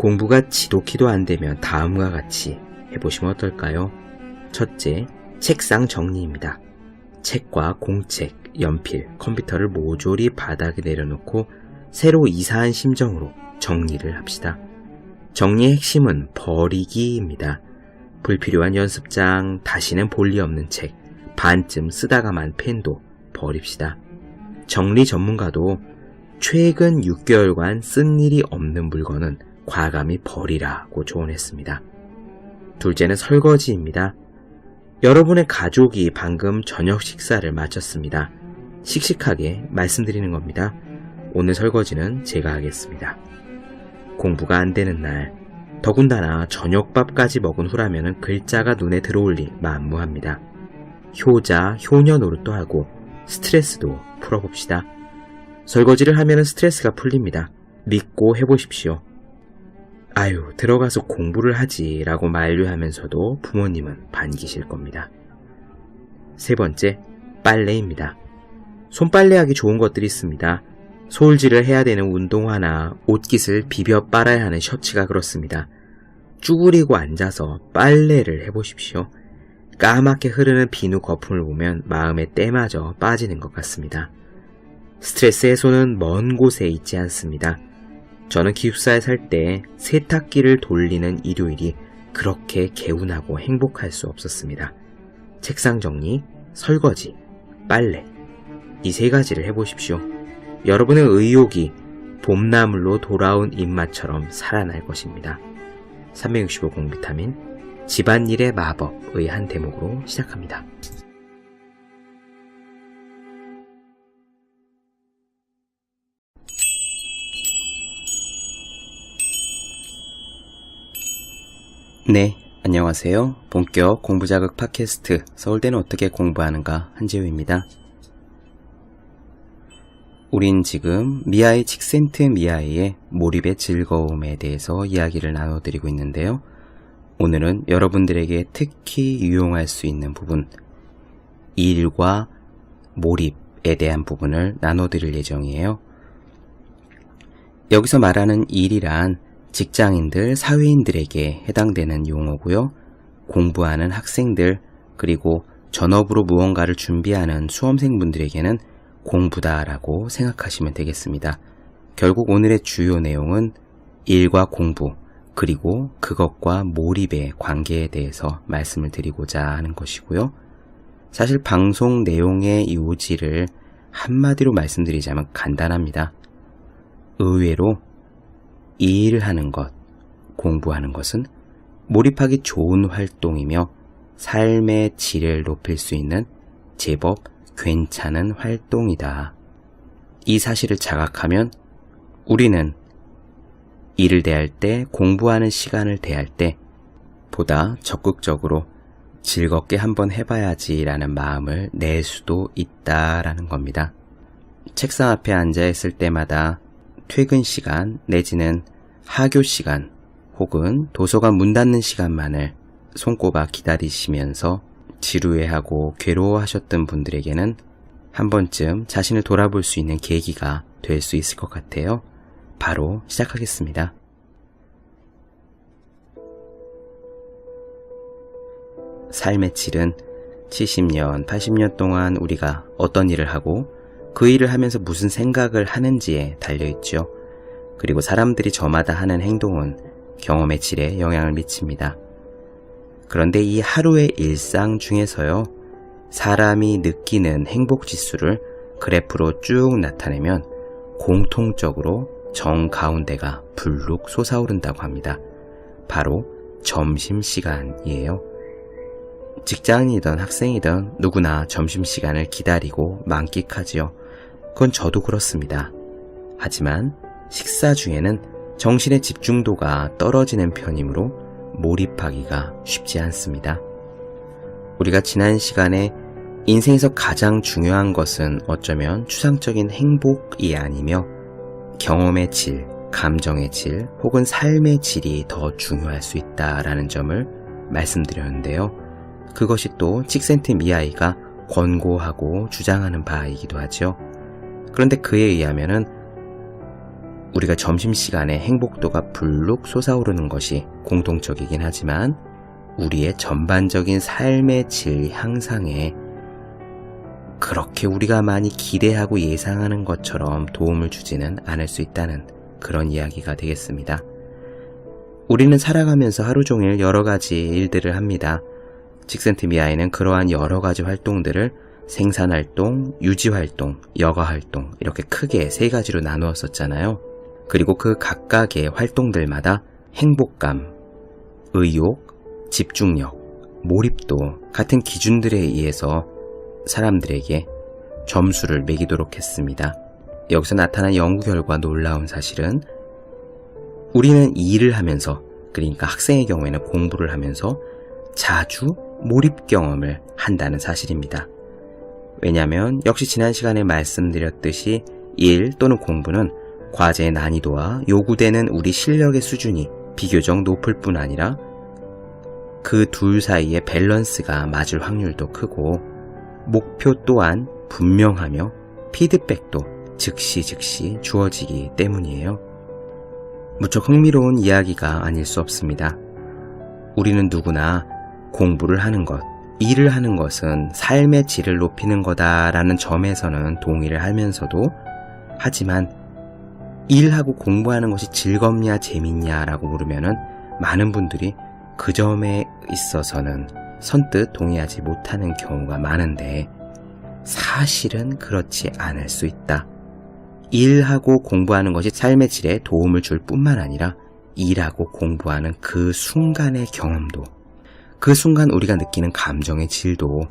공부가 지독히도 안 되면 다음과 같이 해보시면 어떨까요? 첫째, 책상 정리입니다. 책과 공책, 연필, 컴퓨터를 모조리 바닥에 내려놓고 새로 이사한 심정으로 정리를 합시다. 정리의 핵심은 버리기입니다. 불필요한 연습장, 다시는 볼리 없는 책, 반쯤 쓰다가만 펜도 버립시다. 정리 전문가도 최근 6개월간 쓴 일이 없는 물건은 과감히 버리라고 조언했습니다. 둘째는 설거지입니다. 여러분의 가족이 방금 저녁 식사를 마쳤습니다. 씩씩하게 말씀드리는 겁니다. 오늘 설거지는 제가 하겠습니다. 공부가 안 되는 날, 더군다나 저녁밥까지 먹은 후라면 글자가 눈에 들어올 리 만무합니다. 효자, 효녀 노릇도 하고 스트레스도 풀어봅시다. 설거지를 하면 스트레스가 풀립니다. 믿고 해보십시오. 아유, 들어가서 공부를 하지 라고 만류하면서도 부모님은 반기실 겁니다. 세 번째, 빨래입니다. 손빨래하기 좋은 것들이 있습니다. 소울질을 해야 되는 운동화나 옷깃을 비벼 빨아야 하는 셔츠가 그렇습니다. 쭈그리고 앉아서 빨래를 해보십시오. 까맣게 흐르는 비누 거품을 보면 마음의 때마저 빠지는 것 같습니다. 스트레스 해소는 먼 곳에 있지 않습니다. 저는 기숙사에 살 때 세탁기를 돌리는 일요일이 그렇게 개운하고 행복할 수 없었습니다. 책상 정리, 설거지, 빨래. 이 세 가지를 해보십시오. 여러분의 의욕이 봄나물로 돌아온 입맛처럼 살아날 것입니다. 365 공비타민 집안일의 마법의 한 대목으로 시작합니다. 네, 안녕하세요. 본격 공부자극 팟캐스트 서울대는 어떻게 공부하는가 한지우입니다. 우린 지금 미아이 칙센트 미아이의 몰입의 즐거움에 대해서 이야기를 나눠드리고 있는데요. 오늘은 여러분들에게 특히 유용할 수 있는 부분, 일과 몰입에 대한 부분을 나눠드릴 예정이에요. 여기서 말하는 일이란 직장인들, 사회인들에게 해당되는 용어고요. 공부하는 학생들, 그리고 전업으로 무언가를 준비하는 수험생분들에게는 공부다라고 생각하시면 되겠습니다. 결국 오늘의 주요 내용은 일과 공부, 그리고 그것과 몰입의 관계에 대해서 말씀을 드리고자 하는 것이고요. 사실 방송 내용의 요지를 한마디로 말씀드리자면 간단합니다. 의외로 일을 하는 것, 공부하는 것은 몰입하기 좋은 활동이며 삶의 질을 높일 수 있는 제법 괜찮은 활동이다. 이 사실을 자각하면 우리는 일을 대할 때, 공부하는 시간을 대할 때 보다 적극적으로 즐겁게 한번 해봐야지라는 마음을 낼 수도 있다라는 겁니다. 책상 앞에 앉아 있을 때마다 퇴근 시간 내지는 하교 시간 혹은 도서관 문 닫는 시간만을 손꼽아 기다리시면서 지루해하고 괴로워하셨던 분들에게는 한 번쯤 자신을 돌아볼 수 있는 계기가 될 수 있을 것 같아요. 바로 시작하겠습니다. 삶의 질은 70년, 80년 동안 우리가 어떤 일을 하고 그 일을 하면서 무슨 생각을 하는지에 달려있죠. 그리고 사람들이 저마다 하는 행동은 경험의 질에 영향을 미칩니다. 그런데 이 하루의 일상 중에서요, 사람이 느끼는 행복 지수를 그래프로 쭉 나타내면 공통적으로 정 가운데가 불룩 솟아오른다고 합니다. 바로 점심시간이에요. 직장인이든 학생이든 누구나 점심시간을 기다리고 만끽하지요. 그건 저도 그렇습니다. 하지만 식사 중에는 정신의 집중도가 떨어지는 편이므로 몰입하기가 쉽지 않습니다. 우리가 지난 시간에 인생에서 가장 중요한 것은 어쩌면 추상적인 행복이 아니며 경험의 질, 감정의 질, 혹은 삶의 질이 더 중요할 수 있다라는 점을 말씀드렸는데요. 그것이 또 칙센트 미아이가 권고하고 주장하는 바이기도 하죠. 그런데 그에 의하면은 우리가 점심시간에 행복도가 불룩 솟아오르는 것이 공통적이긴 하지만 우리의 전반적인 삶의 질 향상에 그렇게 우리가 많이 기대하고 예상하는 것처럼 도움을 주지는 않을 수 있다는 그런 이야기가 되겠습니다. 우리는 살아가면서 하루 종일 여러 가지 일들을 합니다. 직센트미아에는 그러한 여러 가지 활동들을 생산활동, 유지활동, 여가활동 이렇게 크게 세 가지로 나누었었잖아요. 그리고 그 각각의 활동들마다 행복감, 의욕, 집중력, 몰입도 같은 기준들에 의해서 사람들에게 점수를 매기도록 했습니다. 여기서 나타난 연구 결과 놀라운 사실은 우리는 일을 하면서 그러니까 학생의 경우에는 공부를 하면서 자주 몰입 경험을 한다는 사실입니다. 왜냐하면 역시 지난 시간에 말씀드렸듯이 일 또는 공부는 과제의 난이도와 요구되는 우리 실력의 수준이 비교적 높을 뿐 아니라 그 둘 사이의 밸런스가 맞을 확률도 크고 목표 또한 분명하며 피드백도 즉시 즉시 주어지기 때문이에요. 무척 흥미로운 이야기가 아닐 수 없습니다. 우리는 누구나 공부를 하는 것, 일을 하는 것은 삶의 질을 높이는 거다라는 점에서는 동의를 하면서도 하지만 일하고 공부하는 것이 즐겁냐 재밌냐라고 물으면은 많은 분들이 그 점에 있어서는 선뜻 동의하지 못하는 경우가 많은데 사실은 그렇지 않을 수 있다. 일하고 공부하는 것이 삶의 질에 도움을 줄 뿐만 아니라 일하고 공부하는 그 순간의 경험도 그 순간 우리가 느끼는 감정의 질도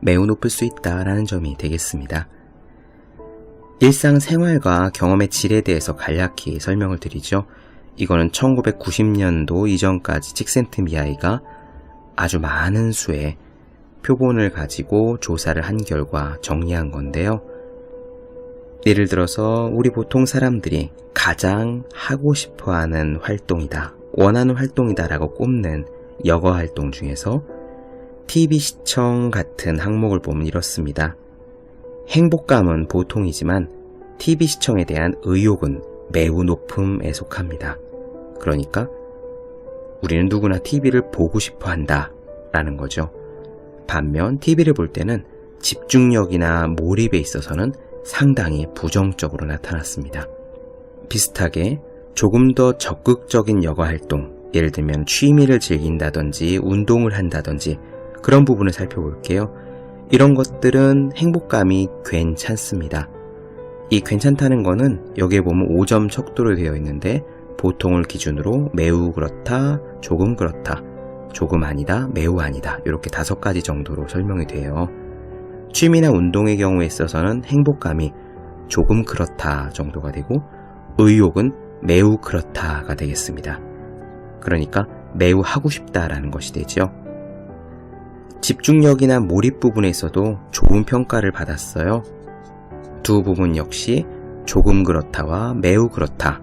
매우 높을 수 있다라는 점이 되겠습니다. 일상 생활과 경험의 질에 대해서 간략히 설명을 드리죠. 이거는 1990년도 이전까지 칙센트 미아이가 아주 많은 수의 표본을 가지고 조사를 한 결과 정리한 건데요. 예를 들어서 우리 보통 사람들이 가장 하고 싶어 하는 활동이다, 원하는 활동이다라고 꼽는 여가 활동 중에서 TV 시청 같은 항목을 보면 이렇습니다. 행복감은 보통이지만 TV 시청에 대한 의욕은 매우 높음에 속합니다. 그러니까 우리는 누구나 TV를 보고 싶어 한다 라는 거죠. 반면 TV를 볼 때는 집중력이나 몰입에 있어서는 상당히 부정적으로 나타났습니다. 비슷하게 조금 더 적극적인 여가 활동, 예를 들면 취미를 즐긴다든지 운동을 한다든지 그런 부분을 살펴볼게요. 이런 것들은 행복감이 괜찮습니다. 이 괜찮다는 거는 여기에 보면 5점 척도로 되어 있는데 보통을 기준으로 매우 그렇다, 조금 그렇다, 조금 아니다, 매우 아니다 이렇게 다섯 가지 정도로 설명이 돼요. 취미나 운동의 경우에 있어서는 행복감이 조금 그렇다 정도가 되고 의욕은 매우 그렇다가 되겠습니다. 그러니까 매우 하고 싶다라는 것이 되죠. 집중력이나 몰입 부분에 있어도 좋은 평가를 받았어요. 두 부분 역시 조금 그렇다와 매우 그렇다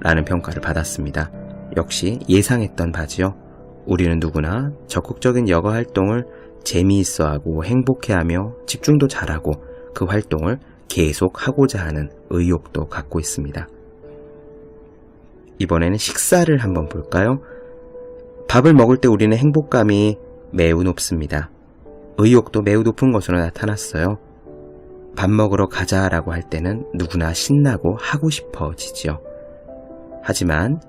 라는 평가를 받았습니다. 역시 예상했던 바지요. 우리는 누구나 적극적인 여가 활동을 재미있어 하고 행복해 하며 집중도 잘하고 그 활동을 계속 하고자 하는 의욕도 갖고 있습니다. 이번에는 식사를 한번 볼까요? 밥을 먹을 때 우리는 행복감이 매우 높습니다. 의욕도 매우 높은 것으로 나타났어요. 밥 먹으러 가자 라고 할 때는 누구나 신나고 하고 싶어지죠. 하지만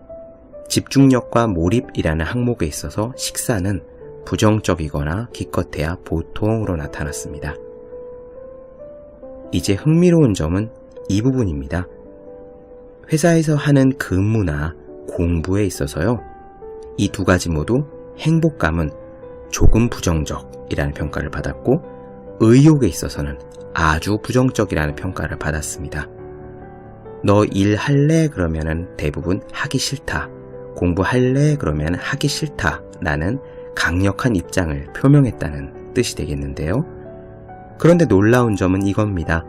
집중력과 몰입이라는 항목에 있어서 식사는 부정적이거나 기껏해야 보통으로 나타났습니다. 이제 흥미로운 점은 이 부분입니다. 회사에서 하는 근무나 공부에 있어서요. 이 두 가지 모두 행복감은 조금 부정적이라는 평가를 받았고 의욕에 있어서는 아주 부정적이라는 평가를 받았습니다. 너 일 할래? 그러면은 대부분 하기 싫다. 공부할래? 그러면 하기 싫다. 라는 강력한 입장을 표명했다는 뜻이 되겠는데요. 그런데 놀라운 점은 이겁니다.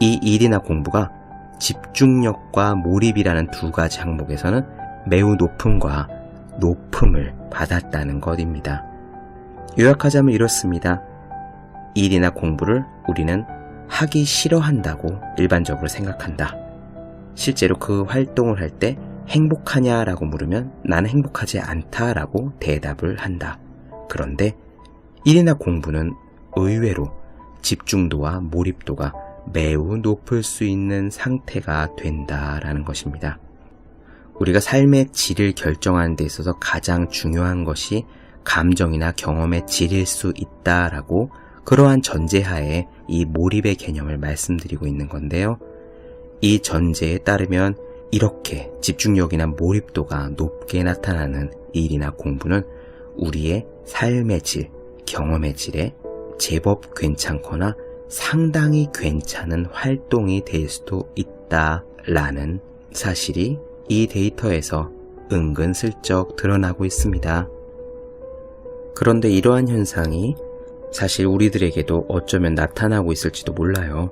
이 일이나 공부가 집중력과 몰입이라는 두 가지 항목에서는 매우 높음과 높음을 받았다는 것입니다. 요약하자면 이렇습니다. 일이나 공부를 우리는 하기 싫어한다고 일반적으로 생각한다. 실제로 그 활동을 할 때 행복하냐라고 물으면 나는 행복하지 않다라고 대답을 한다. 그런데 일이나 공부는 의외로 집중도와 몰입도가 매우 높을 수 있는 상태가 된다라는 것입니다. 우리가 삶의 질을 결정하는 데 있어서 가장 중요한 것이 감정이나 경험의 질일 수 있다라고 그러한 전제하에 이 몰입의 개념을 말씀드리고 있는 건데요. 이 전제에 따르면 이렇게 집중력이나 몰입도가 높게 나타나는 일이나 공부는 우리의 삶의 질, 경험의 질에 제법 괜찮거나 상당히 괜찮은 활동이 될 수도 있다라는 사실이 이 데이터에서 은근슬쩍 드러나고 있습니다. 그런데 이러한 현상이 사실 우리들에게도 어쩌면 나타나고 있을지도 몰라요.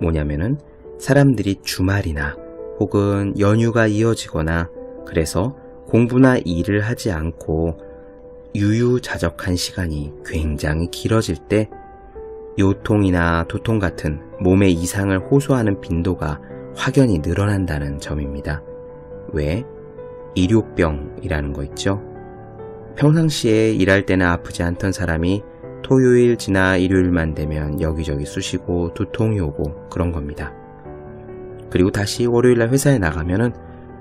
뭐냐면은 사람들이 주말이나 혹은 연휴가 이어지거나 그래서 공부나 일을 하지 않고 유유자적한 시간이 굉장히 길어질 때 요통이나 두통 같은 몸의 이상을 호소하는 빈도가 확연히 늘어난다는 점입니다. 왜? 일요병이라는 거 있죠? 평상시에 일할 때는 아프지 않던 사람이 토요일 지나 일요일만 되면 여기저기 쑤시고 두통이 오고 그런 겁니다. 그리고 다시 월요일날 회사에 나가면은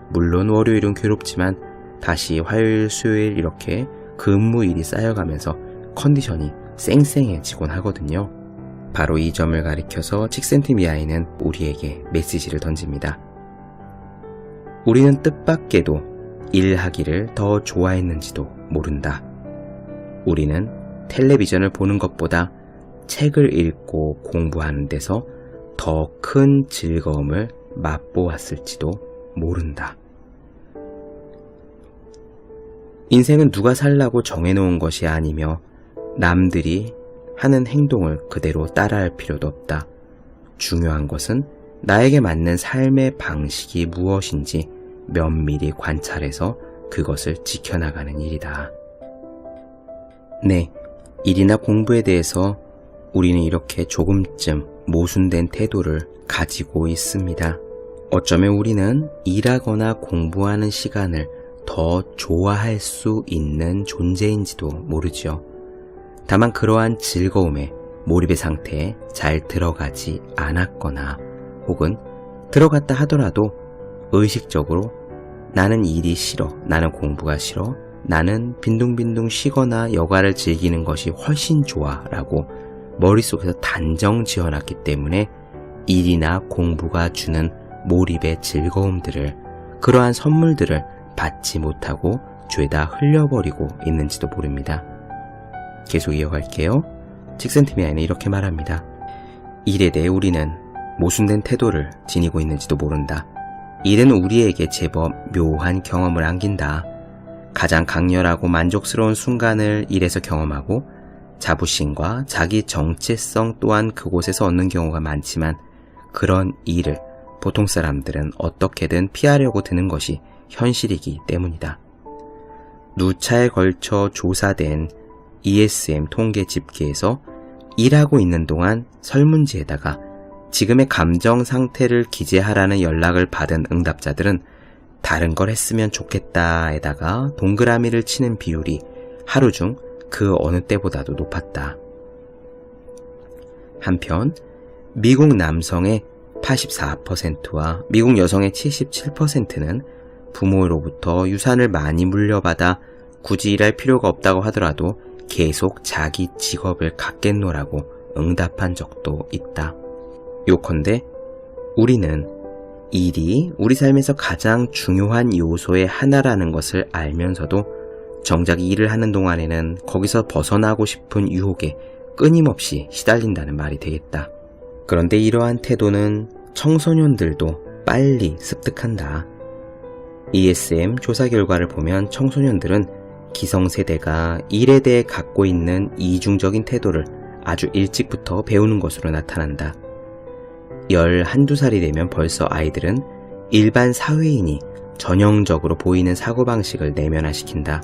물론 월요일은 괴롭지만 다시 화요일, 수요일 이렇게 근무일이 쌓여가면서 컨디션이 쌩쌩해지곤 하거든요. 바로 이 점을 가리켜서 칙센트미아이는 우리에게 메시지를 던집니다. 우리는 뜻밖에도 일하기를 더 좋아했는지도 모른다. 우리는 텔레비전을 보는 것보다 책을 읽고 공부하는 데서 더 큰 즐거움을 맛보았을지도 모른다. 인생은 누가 살라고 정해놓은 것이 아니며 남들이 하는 행동을 그대로 따라할 필요도 없다. 중요한 것은 나에게 맞는 삶의 방식이 무엇인지 면밀히 관찰해서 그것을 지켜나가는 일이다. 네, 일이나 공부에 대해서 우리는 이렇게 조금쯤 모순된 태도를 가지고 있습니다. 어쩌면 우리는 일하거나 공부하는 시간을 더 좋아할 수 있는 존재인지도 모르죠. 다만 그러한 즐거움에 몰입의 상태에 잘 들어가지 않았거나 혹은 들어갔다 하더라도 의식적으로 나는 일이 싫어, 나는 공부가 싫어, 나는 빈둥빈둥 쉬거나 여가를 즐기는 것이 훨씬 좋아 라고 머릿속에서 단정 지어놨기 때문에 일이나 공부가 주는 몰입의 즐거움들을 그러한 선물들을 받지 못하고 죄다 흘려버리고 있는지도 모릅니다. 계속 이어갈게요. 칙센티미아는 이렇게 말합니다. 일에 대해 우리는 모순된 태도를 지니고 있는지도 모른다. 일은 우리에게 제법 묘한 경험을 안긴다. 가장 강렬하고 만족스러운 순간을 일에서 경험하고 자부심과 자기 정체성 또한 그곳에서 얻는 경우가 많지만 그런 일을 보통 사람들은 어떻게든 피하려고 드는 것이 현실이기 때문이다. 누차에 걸쳐 조사된 ESM 통계 집계에서 일하고 있는 동안 설문지에다가 지금의 감정 상태를 기재하라는 연락을 받은 응답자들은 다른 걸 했으면 좋겠다에다가 동그라미를 치는 비율이 하루 중 그 어느 때보다도 높았다. 한편 미국 남성의 84%와 미국 여성의 77%는 부모로부터 유산을 많이 물려받아 굳이 일할 필요가 없다고 하더라도 계속 자기 직업을 갖겠노라고 응답한 적도 있다. 요컨대 우리는 일이 우리 삶에서 가장 중요한 요소의 하나라는 것을 알면서도 정작 일을 하는 동안에는 거기서 벗어나고 싶은 유혹에 끊임없이 시달린다는 말이 되겠다. 그런데 이러한 태도는 청소년들도 빨리 습득한다. ESM 조사 결과를 보면 청소년들은 기성세대가 일에 대해 갖고 있는 이중적인 태도를 아주 일찍부터 배우는 것으로 나타난다. 열 한두 살이 되면 벌써 아이들은 일반 사회인이 전형적으로 보이는 사고방식을 내면화시킨다.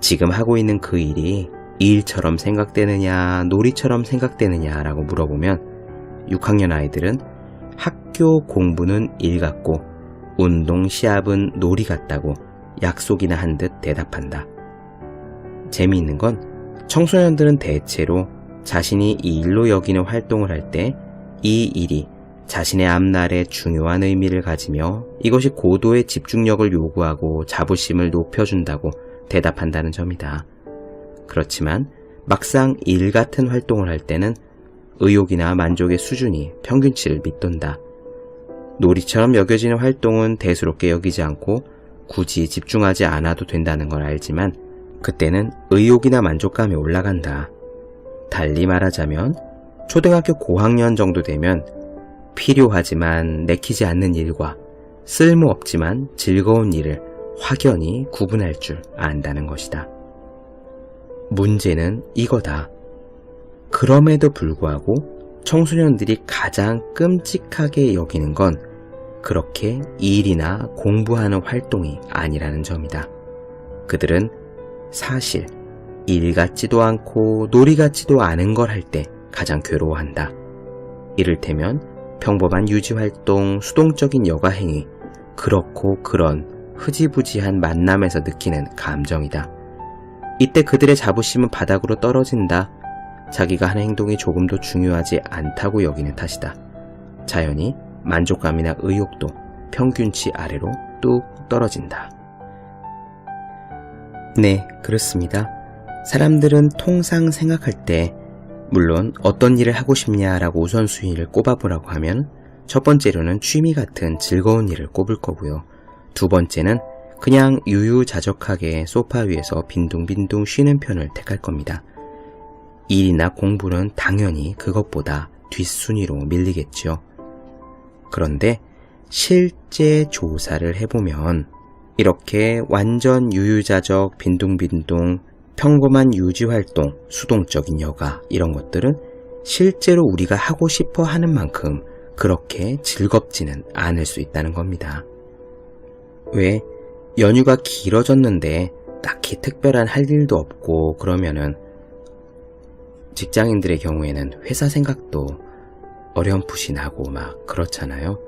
지금 하고 있는 그 일이 일처럼 생각되느냐, 놀이처럼 생각되느냐라고 물어보면 6학년 아이들은 학교 공부는 일 같고 운동 시합은 놀이 같다고 약속이나 한 듯 대답한다. 재미있는 건 청소년들은 대체로 자신이 이 일로 여기는 활동을 할 때 이 일이 자신의 앞날에 중요한 의미를 가지며 이것이 고도의 집중력을 요구하고 자부심을 높여준다고 대답한다는 점이다. 그렇지만 막상 일 같은 활동을 할 때는 의욕이나 만족의 수준이 평균치를 밑돈다. 놀이처럼 여겨지는 활동은 대수롭게 여기지 않고 굳이 집중하지 않아도 된다는 걸 알지만 그때는 의욕이나 만족감이 올라간다. 달리 말하자면 초등학교 고학년 정도 되면 필요하지만 내키지 않는 일과 쓸모없지만 즐거운 일을 확연히 구분할 줄 안다는 것이다. 문제는 이거다. 그럼에도 불구하고 청소년들이 가장 끔찍하게 여기는 건 그렇게 일이나 공부하는 활동이 아니라는 점이다. 그들은 사실 일 같지도 않고 놀이 같지도 않은 걸 할 때 가장 괴로워한다. 이를테면 평범한 유지활동, 수동적인 여가행위, 그렇고 그런 흐지부지한 만남에서 느끼는 감정이다. 이때 그들의 자부심은 바닥으로 떨어진다. 자기가 하는 행동이 조금도 중요하지 않다고 여기는 탓이다. 자연히 만족감이나 의욕도 평균치 아래로 뚝 떨어진다. 네, 그렇습니다. 사람들은 통상 생각할 때, 물론 어떤 일을 하고 싶냐라고 우선순위를 꼽아보라고 하면, 첫 번째로는 취미 같은 즐거운 일을 꼽을 거고요. 두 번째는 그냥 유유자적하게 소파 위에서 빈둥빈둥 쉬는 편을 택할 겁니다. 일이나 공부는 당연히 그것보다 뒷순위로 밀리겠죠. 그런데 실제 조사를 해보면 이렇게 완전 유유자적, 빈둥빈둥, 평범한 유지활동, 수동적인 여가 이런 것들은 실제로 우리가 하고 싶어 하는 만큼 그렇게 즐겁지는 않을 수 있다는 겁니다. 왜 연휴가 길어졌는데 딱히 특별한 할 일도 없고 그러면은 직장인들의 경우에는 회사 생각도 어렴풋이 나고 막 그렇잖아요.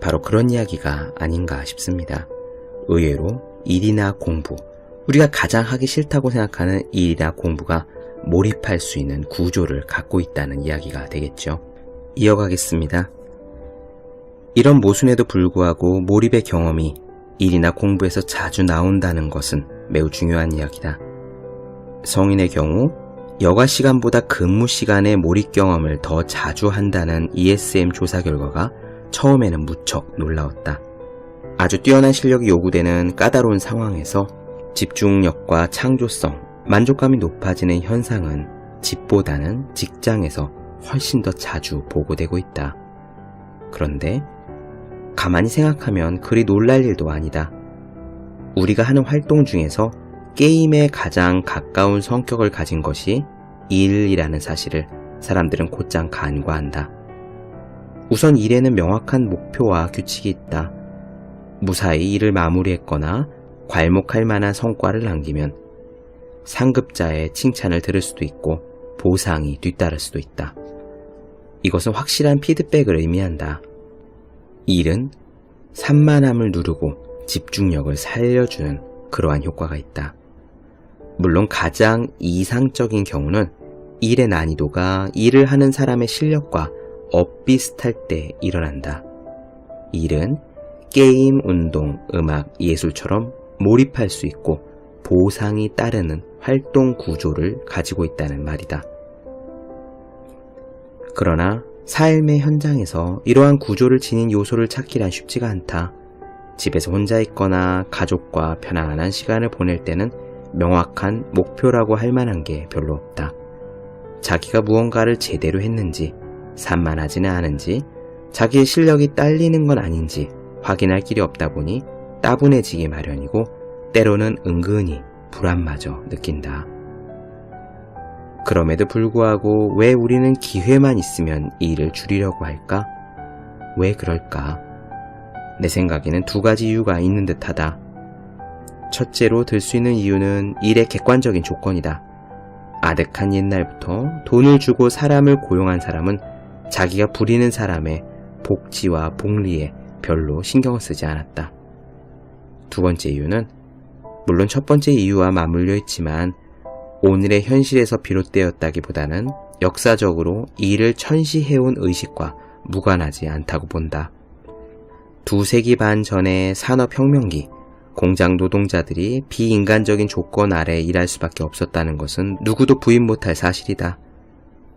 바로 그런 이야기가 아닌가 싶습니다. 의외로 일이나 공부, 우리가 가장 하기 싫다고 생각하는 일이나 공부가 몰입할 수 있는 구조를 갖고 있다는 이야기가 되겠죠. 이어가겠습니다. 이런 모순에도 불구하고 몰입의 경험이 일이나 공부에서 자주 나온다는 것은 매우 중요한 이야기다. 성인의 경우 여가 시간보다 근무 시간의 몰입 경험을 더 자주 한다는 ESM 조사 결과가 처음에는 무척 놀라웠다. 아주 뛰어난 실력이 요구되는 까다로운 상황에서 집중력과 창조성, 만족감이 높아지는 현상은 집보다는 직장에서 훨씬 더 자주 보고되고 있다. 그런데 가만히 생각하면 그리 놀랄 일도 아니다. 우리가 하는 활동 중에서 게임에 가장 가까운 성격을 가진 것이 일이라는 사실을 사람들은 곧장 간과한다. 우선 일에는 명확한 목표와 규칙이 있다. 무사히 일을 마무리했거나 괄목할 만한 성과를 남기면 상급자의 칭찬을 들을 수도 있고 보상이 뒤따를 수도 있다. 이것은 확실한 피드백을 의미한다. 일은 산만함을 누르고 집중력을 살려주는 그러한 효과가 있다. 물론 가장 이상적인 경우는 일의 난이도가 일을 하는 사람의 실력과 엇비슷할 때 일어난다. 일은 게임, 운동, 음악, 예술처럼 몰입할 수 있고 보상이 따르는 활동 구조를 가지고 있다는 말이다. 그러나 삶의 현장에서 이러한 구조를 지닌 요소를 찾기란 쉽지가 않다. 집에서 혼자 있거나 가족과 편안한 시간을 보낼 때는 명확한 목표라고 할 만한 게 별로 없다. 자기가 무언가를 제대로 했는지, 산만하지는 않은지, 자기의 실력이 딸리는 건 아닌지 확인할 길이 없다 보니 따분해지기 마련이고 때로는 은근히 불안마저 느낀다. 그럼에도 불구하고 왜 우리는 기회만 있으면 이 일을 줄이려고 할까? 왜 그럴까? 내 생각에는 두 가지 이유가 있는 듯 하다. 첫째로 들 수 있는 이유는 일의 객관적인 조건이다. 아득한 옛날부터 돈을 주고 사람을 고용한 사람은 자기가 부리는 사람의 복지와 복리에 별로 신경을 쓰지 않았다. 두 번째 이유는 물론 첫 번째 이유와 맞물려 있지만 오늘의 현실에서 비롯되었다기보다는 역사적으로 이를 천시해온 의식과 무관하지 않다고 본다. 두 세기 반 전의 산업혁명기, 공장 노동자들이 비인간적인 조건 아래 일할 수밖에 없었다는 것은 누구도 부인 못할 사실이다.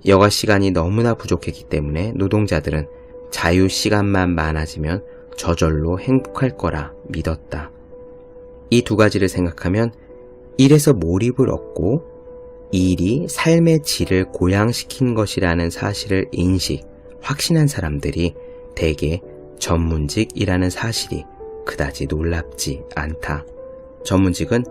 여가 시간이 너무나 부족했기 때문에 노동자들은 자유 시간만 많아지면 저절로 행복할 거라 믿었다. 이 두 가지를 생각하면 일에서 몰입을 얻고 일이 삶의 질을 고양시킨 것이라는 사실을 인식, 확신한 사람들이 대개 전문직이라는 사실이 그다지 놀랍지 않다. 전문직은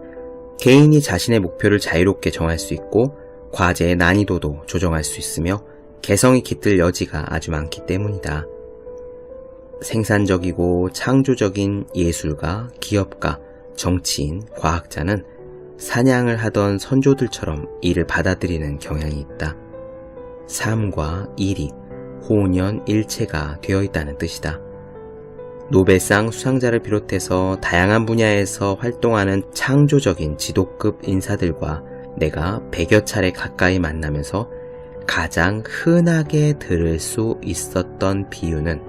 개인이 자신의 목표를 자유롭게 정할 수 있고 과제의 난이도도 조정할 수 있으며 개성이 깃들 여지가 아주 많기 때문이다. 생산적이고 창조적인 예술가, 기업가, 정치인, 과학자는 사냥을 하던 선조들처럼 일을 받아들이는 경향이 있다. 삶과 일이 혼연일체가 되어 있다는 뜻이다. 노벨상 수상자를 비롯해서 다양한 분야에서 활동하는 창조적인 지도급 인사들과 내가 100여 차례 가까이 만나면서 가장 흔하게 들을 수 있었던 비유는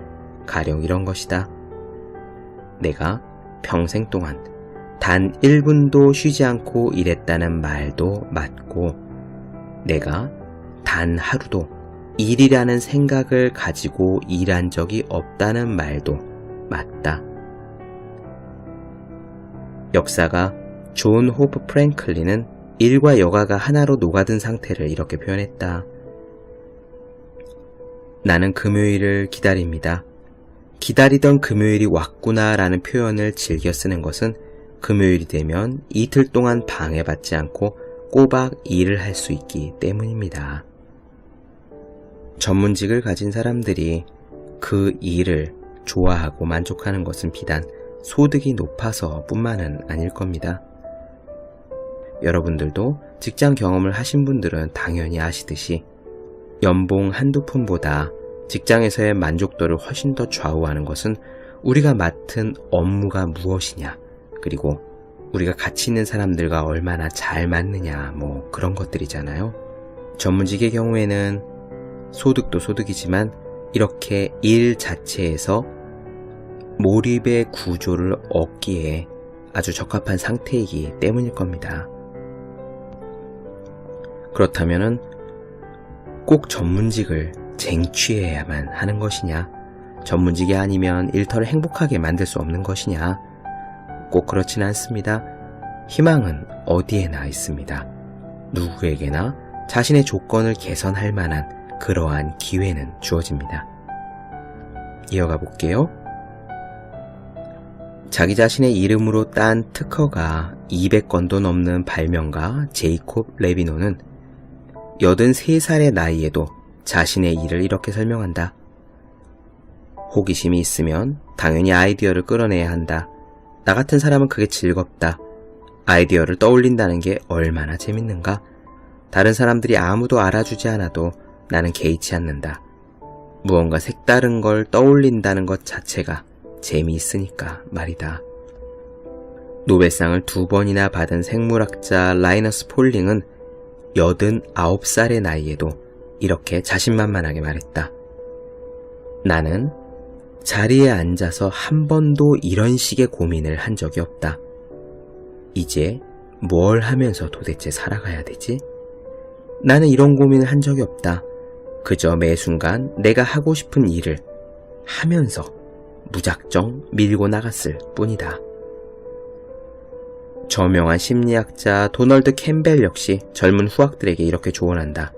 가령 이런 것이다. 내가 평생 동안 단 1분도 쉬지 않고 일했다는 말도 맞고, 내가 단 하루도 일이라는 생각을 가지고 일한 적이 없다는 말도 맞다. 역사가 존 호프 프랭클린은 일과 여가가 하나로 녹아든 상태를 이렇게 표현했다. 나는 금요일을 기다립니다. 기다리던 금요일이 왔구나 라는 표현을 즐겨 쓰는 것은 금요일이 되면 이틀 동안 방해받지 않고 꼬박 일을 할 수 있기 때문입니다. 전문직을 가진 사람들이 그 일을 좋아하고 만족하는 것은 비단 소득이 높아서 뿐만은 아닐 겁니다. 여러분들도 직장 경험을 하신 분들은 당연히 아시듯이 연봉 한두 푼보다 직장에서의 만족도를 훨씬 더 좌우하는 것은 우리가 맡은 업무가 무엇이냐, 그리고 우리가 같이 있는 사람들과 얼마나 잘 맞느냐, 뭐 그런 것들이잖아요. 전문직의 경우에는 소득도 소득이지만 이렇게 일 자체에서 몰입의 구조를 얻기에 아주 적합한 상태이기 때문일 겁니다. 그렇다면은 꼭 전문직을 쟁취해야만 하는 것이냐? 전문직이 아니면 일터를 행복하게 만들 수 없는 것이냐? 꼭 그렇지는 않습니다. 희망은 어디에나 있습니다. 누구에게나 자신의 조건을 개선할 만한 그러한 기회는 주어집니다. 이어가 볼게요. 자기 자신의 이름으로 딴 특허가 200건도 넘는 발명가 제이콥 레비노는 83살의 나이에도 자신의 일을 이렇게 설명한다. 호기심이 있으면 당연히 아이디어를 끌어내야 한다. 나 같은 사람은 그게 즐겁다. 아이디어를 떠올린다는 게 얼마나 재밌는가? 다른 사람들이 아무도 알아주지 않아도 나는 개의치 않는다. 무언가 색다른 걸 떠올린다는 것 자체가 재미있으니까 말이다. 노벨상을 두 번이나 받은 생물학자 라이너스 폴링은 89살의 나이에도 이렇게 자신만만하게 말했다. 나는 자리에 앉아서 한 번도 이런 식의 고민을 한 적이 없다. 이제 뭘 하면서 도대체 살아가야 되지? 나는 이런 고민을 한 적이 없다. 그저 매 순간 내가 하고 싶은 일을 하면서 무작정 밀고 나갔을 뿐이다. 저명한 심리학자 도널드 캠벨 역시 젊은 후학들에게 이렇게 조언한다.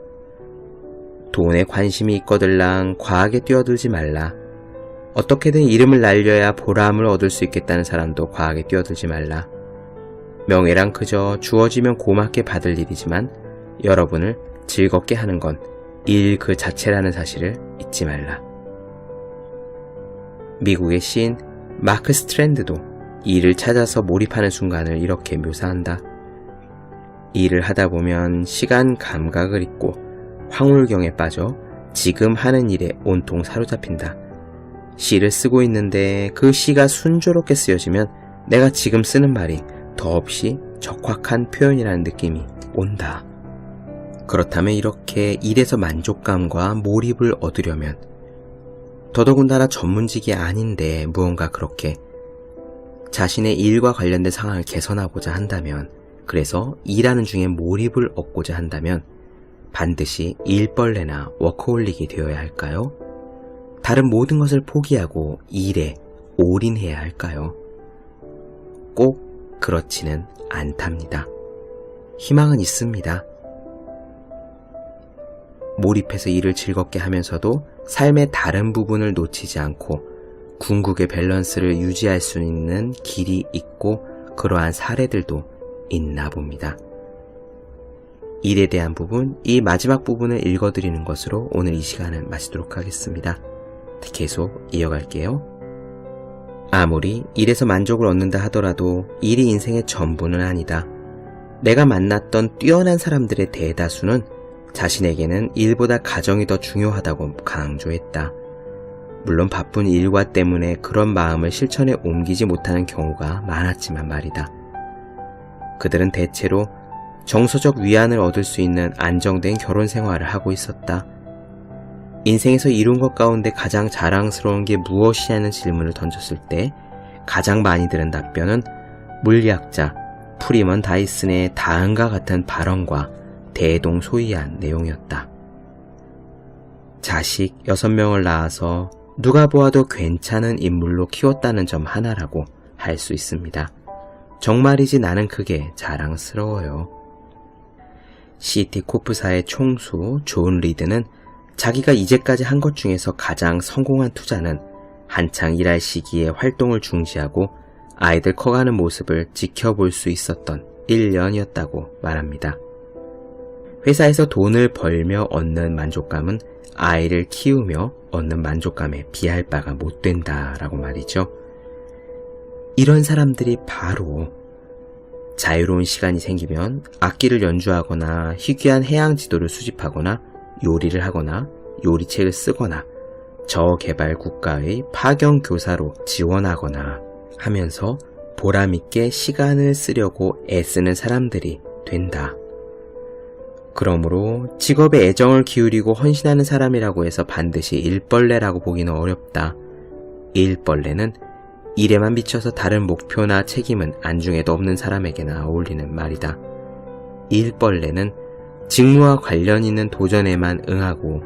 돈에 관심이 있거들랑 과하게 뛰어들지 말라. 어떻게든 이름을 날려야 보람을 얻을 수 있겠다는 사람도 과하게 뛰어들지 말라. 명예란 그저 주어지면 고맙게 받을 일이지만 여러분을 즐겁게 하는 건 일 그 자체라는 사실을 잊지 말라. 미국의 시인 마크 스트랜드도 일을 찾아서 몰입하는 순간을 이렇게 묘사한다. 일을 하다 보면 시간 감각을 잊고 황홀경에 빠져 지금 하는 일에 온통 사로잡힌다. 시를 쓰고 있는데 그 시가 순조롭게 쓰여지면 내가 지금 쓰는 말이 더없이 적확한 표현이라는 느낌이 온다. 그렇다면 이렇게 일에서 만족감과 몰입을 얻으려면 더더군다나 전문직이 아닌데 무언가 그렇게 자신의 일과 관련된 상황을 개선하고자 한다면 그래서 일하는 중에 몰입을 얻고자 한다면 반드시 일벌레나 워커홀릭이 되어야 할까요? 다른 모든 것을 포기하고 일에 올인해야 할까요? 꼭 그렇지는 않답니다. 희망은 있습니다. 몰입해서 일을 즐겁게 하면서도 삶의 다른 부분을 놓치지 않고 궁극의 밸런스를 유지할 수 있는 길이 있고 그러한 사례들도 있나 봅니다. 일에 대한 부분, 이 마지막 부분을 읽어드리는 것으로 오늘 이 시간을 마치도록 하겠습니다. 계속 이어갈게요. 아무리 일에서 만족을 얻는다 하더라도 일이 인생의 전부는 아니다. 내가 만났던 뛰어난 사람들의 대다수는 자신에게는 일보다 가정이 더 중요하다고 강조했다. 물론 바쁜 일과 때문에 그런 마음을 실천에 옮기지 못하는 경우가 많았지만 말이다. 그들은 대체로 정서적 위안을 얻을 수 있는 안정된 결혼 생활을 하고 있었다. 인생에서 이룬 것 가운데 가장 자랑스러운 게 무엇이냐는 질문을 던졌을 때 가장 많이 들은 답변은 물리학자 프리먼 다이슨의 다음과 같은 발언과 대동소이한 내용이었다. 자식 6명을 낳아서 누가 보아도 괜찮은 인물로 키웠다는 점 하나라고 할 수 있습니다. 정말이지 나는 그게 자랑스러워요. 시티 코프사의 총수 존 리드는 자기가 이제까지 한 것 중에서 가장 성공한 투자는 한창 일할 시기에 활동을 중지하고 아이들 커가는 모습을 지켜볼 수 있었던 1년이었다고 말합니다. 회사에서 돈을 벌며 얻는 만족감은 아이를 키우며 얻는 만족감에 비할 바가 못 된다라고 말이죠. 이런 사람들이 바로 자유로운 시간이 생기면 악기를 연주하거나 희귀한 해양 지도를 수집하거나 요리를 하거나 요리책을 쓰거나 저개발 국가의 파견 교사로 지원하거나 하면서 보람있게 시간을 쓰려고 애쓰는 사람들이 된다. 그러므로 직업에 애정을 기울이고 헌신하는 사람이라고 해서 반드시 일벌레라고 보기는 어렵다. 일벌레는 일에만 미쳐서 다른 목표나 책임은 안중에도 없는 사람에게나 어울리는 말이다. 일벌레는 직무와 관련 있는 도전에만 응하고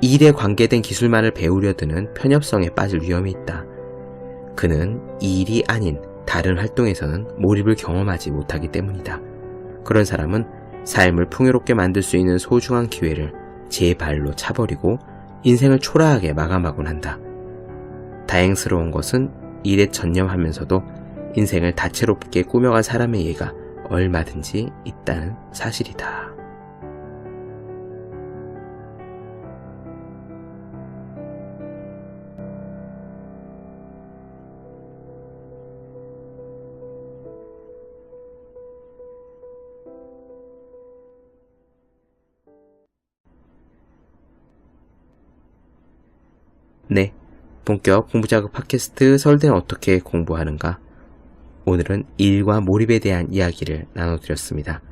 일에 관계된 기술만을 배우려 드는 편협성에 빠질 위험이 있다. 그는 일이 아닌 다른 활동에서는 몰입을 경험하지 못하기 때문이다. 그런 사람은 삶을 풍요롭게 만들 수 있는 소중한 기회를 제 발로 차버리고 인생을 초라하게 마감하곤 한다. 다행스러운 것은 일에 전념하면서도 인생을 다채롭게 꾸며간 사람의 예가 얼마든지 있다는 사실이다. 본격 공부자극 팟캐스트 서울대는 어떻게 공부하는가? 오늘은 일과 몰입에 대한 이야기를 나눠드렸습니다.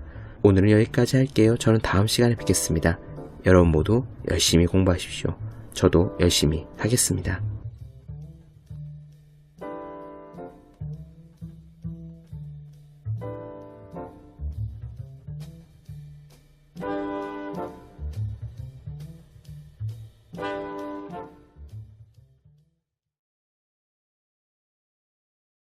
오늘은 여기까지 할게요. 저는 다음 시간에 뵙겠습니다. 여러분 모두 열심히 공부하십시오. 저도 열심히 하겠습니다.